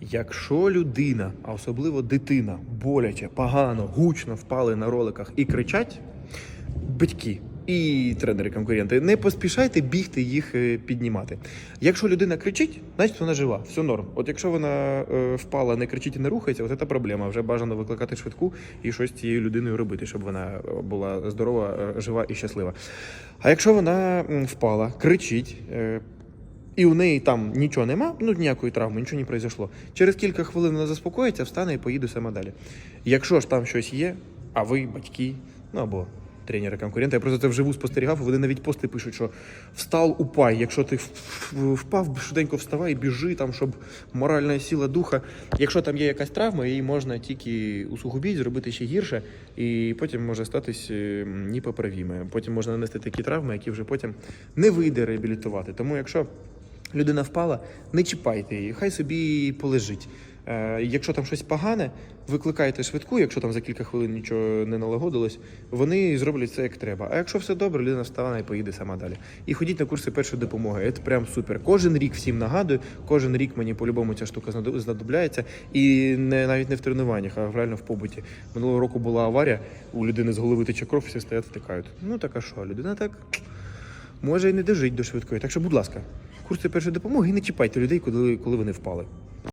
Якщо людина, а особливо дитина, боляче, погано, гучно впали на роликах і кричать, батьки і тренери-конкуренти, не поспішайте бігти їх е, піднімати. Якщо людина кричить, значить вона жива, все норм. От якщо вона е, впала, не кричить і не рухається, от це проблема. Вже бажано викликати швидку і щось цією людиною робити, щоб вона е, була здорова, жива і щаслива. А якщо вона впала, кричить. І у неї там нічого нема, ну ніякої травми, нічого не произошло. Через кілька хвилин вона заспокоїться, встане і поїде сама далі. Якщо ж там щось є, а ви батьки, ну або тренери конкуренти, я просто це вживу спостерігав, вони навіть пости пишуть, що встав упай. Якщо ти впав, швиденько вставай, біжи там, щоб моральна сила духа. Якщо там є якась травма, її можна тільки усугубіть, зробити ще гірше, і потім може статись е, непоправіме. Потім можна нанести такі травми, які вже потім не вийде реабілітувати. Тому якщо людина впала, не чіпайте її, хай собі полежить. Е, якщо там щось погане, викликайте швидку, якщо там за кілька хвилин нічого не налагодилось, вони зроблять це як треба. А якщо все добре, людина встане і поїде сама далі. І ходіть на курси першої допомоги. Це прям супер. Кожен рік всім нагадую, кожен рік мені по-любому ця штука знадобляється. І не навіть не в тренуваннях, а реально в побуті. Минулого року була аварія, у людини з голови тече кров, всі стоять, втикають. Ну так а що, людина так може і не дожить до швидкої. Так що, будь ласка, курси першої допомоги і не чіпайте людей, коли, коли вони впали.